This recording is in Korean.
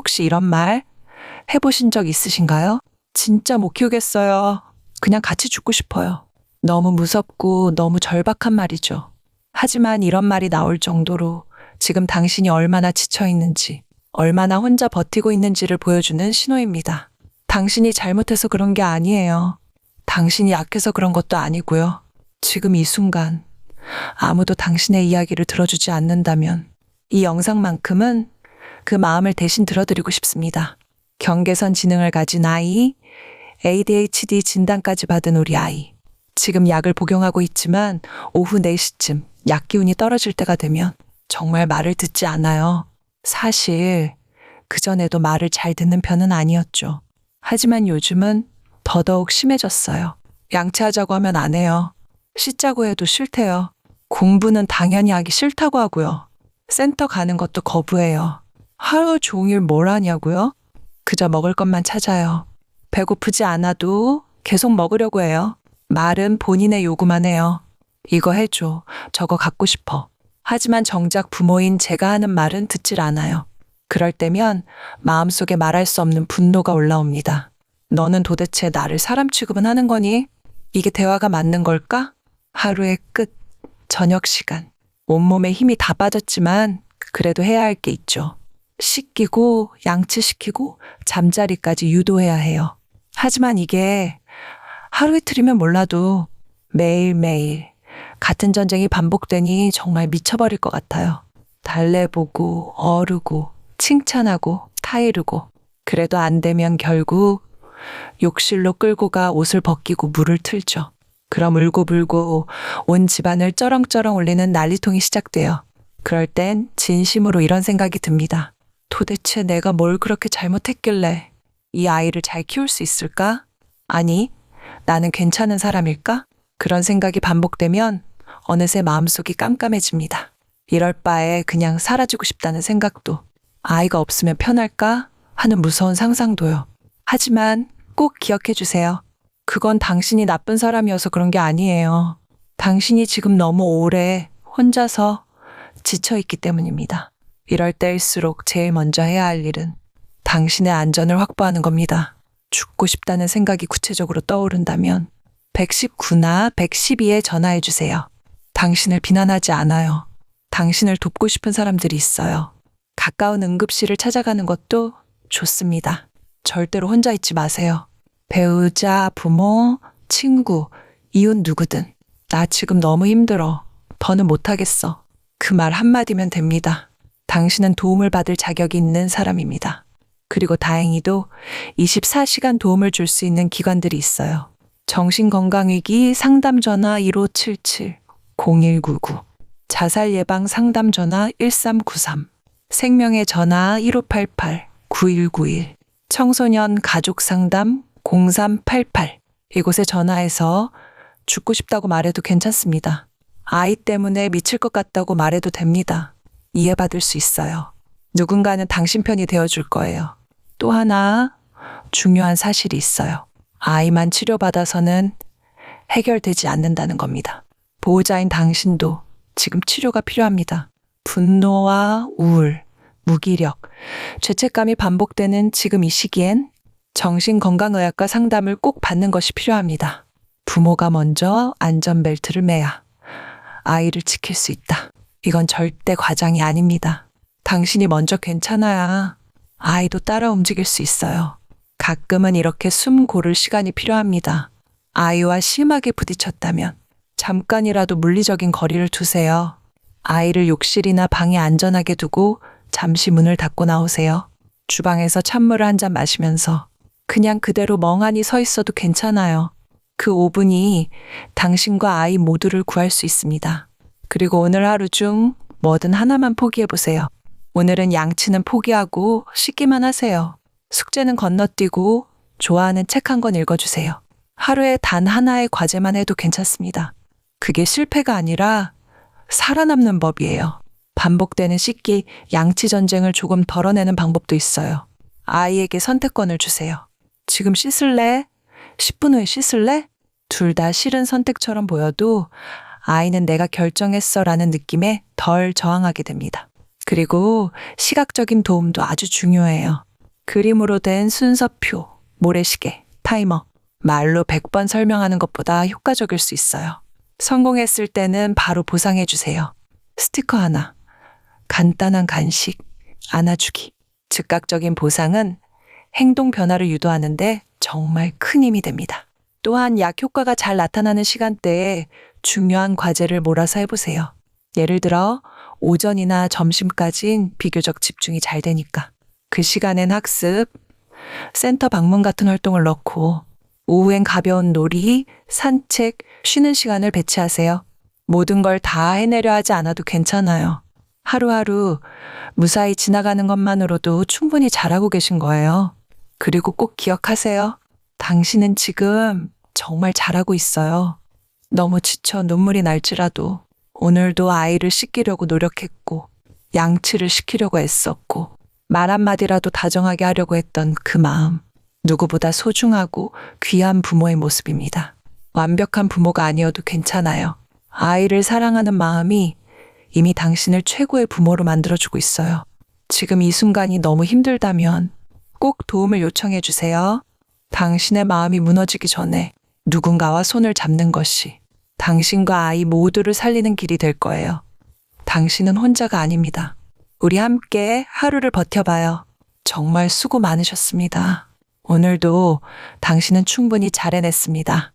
혹시 이런 말 해보신 적 있으신가요? 진짜 못 키우겠어요. 그냥 같이 죽고 싶어요. 너무 무섭고 너무 절박한 말이죠. 하지만 이런 말이 나올 정도로 지금 당신이 얼마나 지쳐 있는지, 얼마나 혼자 버티고 있는지를 보여주는 신호입니다. 당신이 잘못해서 그런 게 아니에요. 당신이 약해서 그런 것도 아니고요. 지금 이 순간 아무도 당신의 이야기를 들어주지 않는다면 이 영상만큼은 그 마음을 대신 들어드리고 싶습니다. 경계선 지능을 가진 아이, ADHD 진단까지 받은 우리 아이. 지금 약을 복용하고 있지만 오후 4시쯤 약 기운이 떨어질 때가 되면 정말 말을 듣지 않아요. 사실 그전에도 말을 잘 듣는 편은 아니었죠. 하지만 요즘은 더더욱 심해졌어요. 양치하자고 하면 안 해요. 씻자고 해도 싫대요. 공부는 당연히 하기 싫다고 하고요. 센터 가는 것도 거부해요. 하루 종일 뭘 하냐고요? 그저 먹을 것만 찾아요. 배고프지 않아도 계속 먹으려고 해요. 말은 본인의 요구만 해요. 이거 해줘. 저거 갖고 싶어. 하지만 정작 부모인 제가 하는 말은 듣질 않아요. 그럴 때면 마음속에 말할 수 없는 분노가 올라옵니다. 너는 도대체 나를 사람 취급은 하는 거니? 이게 대화가 맞는 걸까? 하루의 끝, 저녁 시간. 온몸에 힘이 다 빠졌지만 그래도 해야 할 게 있죠. 씻기고 양치시키고 잠자리까지 유도해야 해요. 하지만 이게 하루 이틀이면 몰라도 매일매일 같은 전쟁이 반복되니 정말 미쳐버릴 것 같아요. 달래보고 어르고 칭찬하고 타이르고 그래도 안 되면 결국 욕실로 끌고 가 옷을 벗기고 물을 틀죠. 그럼 울고불고 온 집안을 쩌렁쩌렁 울리는 난리통이 시작돼요. 그럴 땐 진심으로 이런 생각이 듭니다. 도대체 내가 뭘 그렇게 잘못했길래 이 아이를 잘 키울 수 있을까? 아니, 나는 괜찮은 사람일까? 그런 생각이 반복되면 어느새 마음속이 깜깜해집니다. 이럴 바에 그냥 사라지고 싶다는 생각도 아이가 없으면 편할까 하는 무서운 상상도요. 하지만 꼭 기억해 주세요. 그건 당신이 나쁜 사람이어서 그런 게 아니에요. 당신이 지금 너무 오래 혼자서 지쳐 있기 때문입니다. 이럴 때일수록 제일 먼저 해야 할 일은 당신의 안전을 확보하는 겁니다. 죽고 싶다는 생각이 구체적으로 떠오른다면 119나 112에 전화해 주세요. 당신을 비난하지 않아요. 당신을 돕고 싶은 사람들이 있어요. 가까운 응급실을 찾아가는 것도 좋습니다. 절대로 혼자 있지 마세요. 배우자, 부모, 친구, 이웃 누구든. 나 지금 너무 힘들어. 더는 못하겠어. 그 말 한마디면 됩니다. 당신은 도움을 받을 자격이 있는 사람입니다. 그리고 다행히도 24시간 도움을 줄 수 있는 기관들이 있어요. 정신건강위기 상담전화 1577 0199 자살 예방 상담 전화 1393 생명의 전화 1588 9191 청소년 가족 상담 0388 이곳에 전화해서 죽고 싶다고 말해도 괜찮습니다. 아이 때문에 미칠 것 같다고 말해도 됩니다. 이해받을 수 있어요. 누군가는 당신 편이 되어줄 거예요. 또 하나 중요한 사실이 있어요. 아이만 치료받아서는 해결되지 않는다는 겁니다. 보호자인 당신도 지금 치료가 필요합니다. 분노와 우울, 무기력, 죄책감이 반복되는 지금 이 시기엔 정신건강의학과 상담을 꼭 받는 것이 필요합니다. 부모가 먼저 안전벨트를 매야 아이를 지킬 수 있다. 이건 절대 과장이 아닙니다. 당신이 먼저 괜찮아야 아이도 따라 움직일 수 있어요. 가끔은 이렇게 숨 고를 시간이 필요합니다. 아이와 심하게 부딪혔다면 잠깐이라도 물리적인 거리를 두세요. 아이를 욕실이나 방에 안전하게 두고 잠시 문을 닫고 나오세요. 주방에서 찬물을 한 잔 마시면서 그냥 그대로 멍하니 서 있어도 괜찮아요. 그 5분이 당신과 아이 모두를 구할 수 있습니다. 그리고 오늘 하루 중 뭐든 하나만 포기해 보세요. 오늘은 양치는 포기하고 씻기만 하세요. 숙제는 건너뛰고 좋아하는 책 한 권 읽어주세요. 하루에 단 하나의 과제만 해도 괜찮습니다. 그게 실패가 아니라 살아남는 법이에요. 반복되는 씻기, 양치 전쟁을 조금 덜어내는 방법도 있어요. 아이에게 선택권을 주세요. 지금 씻을래? 10분 후에 씻을래? 둘 다 싫은 선택처럼 보여도 아이는 내가 결정했어 라는 느낌에 덜 저항하게 됩니다. 그리고 시각적인 도움도 아주 중요해요. 그림으로 된 순서표, 모래시계, 타이머. 말로 100번 설명하는 것보다 효과적일 수 있어요. 성공했을 때는 바로 보상해 주세요. 스티커 하나, 간단한 간식, 안아주기. 즉각적인 보상은 행동 변화를 유도하는데 정말 큰 힘이 됩니다. 또한 약 효과가 잘 나타나는 시간대에 중요한 과제를 몰아서 해보세요. 예를 들어, 오전이나 점심까진 비교적 집중이 잘 되니까. 그 시간엔 학습, 센터 방문 같은 활동을 넣고, 오후엔 가벼운 놀이, 산책, 쉬는 시간을 배치하세요. 모든 걸 다 해내려 하지 않아도 괜찮아요. 하루하루 무사히 지나가는 것만으로도 충분히 잘하고 계신 거예요. 그리고 꼭 기억하세요. 당신은 지금 정말 잘하고 있어요. 너무 지쳐 눈물이 날지라도 오늘도 아이를 씻기려고 노력했고 양치를 시키려고 애썼고 말 한마디라도 다정하게 하려고 했던 그 마음. 누구보다 소중하고 귀한 부모의 모습입니다. 완벽한 부모가 아니어도 괜찮아요. 아이를 사랑하는 마음이 이미 당신을 최고의 부모로 만들어주고 있어요. 지금 이 순간이 너무 힘들다면 꼭 도움을 요청해 주세요. 당신의 마음이 무너지기 전에 누군가와 손을 잡는 것이 당신과 아이 모두를 살리는 길이 될 거예요. 당신은 혼자가 아닙니다. 우리 함께 하루를 버텨봐요. 정말 수고 많으셨습니다. 오늘도 당신은 충분히 잘 해냈습니다.